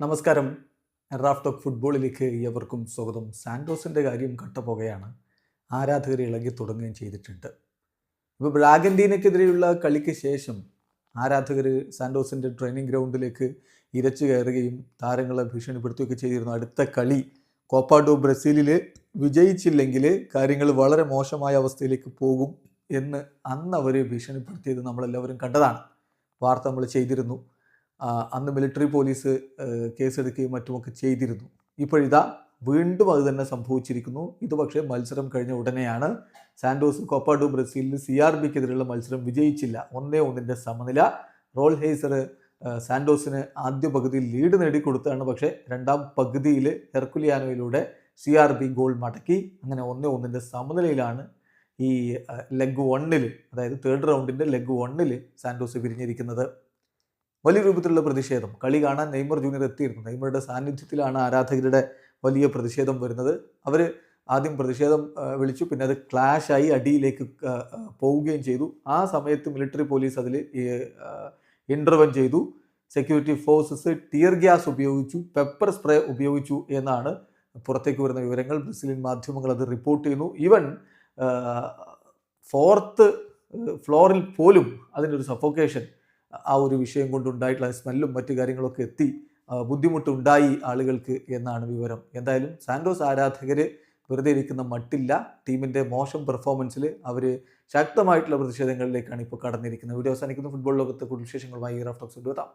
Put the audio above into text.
നമസ്കാരം. Raf talk ഫുട്ബോളിലേക്ക് ഏവർക്കും സ്വാഗതം. സാന്റോസിന്റെ കാര്യം കട്ടപ്പുകയാണ്. ആരാധകർ ഇളകി തുടങ്ങുകയും ചെയ്തിട്ടുണ്ട്. ഇപ്പോൾ ബ്രാഗന്റീനയ്ക്കെതിരെയുള്ള കളിക്ക് ശേഷം ആരാധകർ സാന്റോസിന്റെ ട്രെയിനിങ് ഗ്രൗണ്ടിലേക്ക് ഇരച്ചു കയറുകയും താരങ്ങളെ ഭീഷണിപ്പെടുത്തുകയൊക്കെ ചെയ്തിരുന്നു. അടുത്ത കളി കോപ്പാഡോ ബ്രസീലിൽ വിജയിച്ചില്ലെങ്കിൽ കാര്യങ്ങൾ വളരെ മോശമായ അവസ്ഥയിലേക്ക് പോകും എന്ന് അന്ന് അവർ ഭീഷണിപ്പെടുത്തിയത് നമ്മളെല്ലാവരും കണ്ടതാണ്. വാർത്ത നമ്മൾ ചെയ്തിരുന്നു. അന്ന് മിലിറ്ററി പോലീസ് കേസെടുക്കുകയും മറ്റുമൊക്കെ ചെയ്തിരുന്നു. ഇപ്പോഴിതാ വീണ്ടും അത് തന്നെ സംഭവിച്ചിരിക്കുന്നു. ഇത് പക്ഷേ മത്സരം കഴിഞ്ഞ ഉടനെയാണ്. സാന്റോസ് കൊപ്പാഡു ബ്രസീലിൽ സി ആർ ബിക്കെതിരെയുള്ള മത്സരം വിജയിച്ചില്ല. ഒന്നേ ഒന്നിന്റെ സമനില. റോൾ ഹേസർ സാൻഡോസിന് ആദ്യ പകുതിയിൽ ലീഡ് നേടിക്കൊടുത്താണ് പക്ഷേ രണ്ടാം പകുതിയിൽ ഹെർക്കുലിയാനോയിലൂടെ സി ആർ ബി ഗോൾ മടക്കി. അങ്ങനെ ഒന്നേ ഒന്നിന്റെ സമനിലയിലാണ് ഈ ലെഗ് വണ്ണിൽ അതായത് തേർഡ് റൗണ്ടിന്റെ ലെഗ് വണ്ണിൽ സാൻഡോസ് പിരിഞ്ഞിരിക്കുന്നത്. വലിയ രൂപത്തിലുള്ള പ്രതിഷേധം. കളി കാണാൻ നെയ്മർ ജൂനിയർ എത്തിയിരുന്നു. നെയ്മറുടെ സാന്നിധ്യത്തിലാണ് ആരാധകരുടെ വലിയ പ്രതിഷേധം വരുന്നത്. അവർ ആദ്യം പ്രതിഷേധം വിളിച്ചു. പിന്നെ അത് ക്ലാഷായി അടിയിലേക്ക് പോവുകയും ചെയ്തു. ആ സമയത്ത് മിലിറ്ററി പോലീസ് അതിൽ ഇന്റർവെൻ ചെയ്തു. സെക്യൂരിറ്റി ഫോഴ്സസ് ടിയർ ഗ്യാസ് ഉപയോഗിച്ചു. പെപ്പർ സ്പ്രേ ഉപയോഗിച്ചു എന്നാണ് പുറത്തേക്ക് വരുന്ന വിവരങ്ങൾ. ബ്രസീലിയൻ മാധ്യമങ്ങൾ അത് റിപ്പോർട്ട് ചെയ്യുന്നു. ഈവൻ ഫോർത്ത് ഫ്ലോറിൽ പോലും അതിനൊരു സഫോക്കേഷൻ ആ ഒരു വിഷയം കൊണ്ടുണ്ടായിട്ടുള്ള സ്മെല്ലും മറ്റു കാര്യങ്ങളൊക്കെ എത്തി ബുദ്ധിമുട്ടുണ്ടായി ആളുകൾക്ക് എന്നാണ് വിവരം. എന്തായാലും സാൻഡോസ് ആരാധകർ വെറുതെ ഇരിക്കുന്ന മട്ടില്ല. ടീമിന്റെ മോശം പെർഫോമൻസിൽ അവർ ശക്തമായിട്ടുള്ള പ്രതിഷേധങ്ങളിലേക്കാണ് ഇപ്പോൾ കടന്നിരിക്കുന്നത്. വീഡിയോ അവസാനിക്കുന്ന. ഫുട്ബോൾ ലോകത്തെ കൂടുതൽ വിശേഷങ്ങളുമായി റഫ് ടോക്സ് എത്താം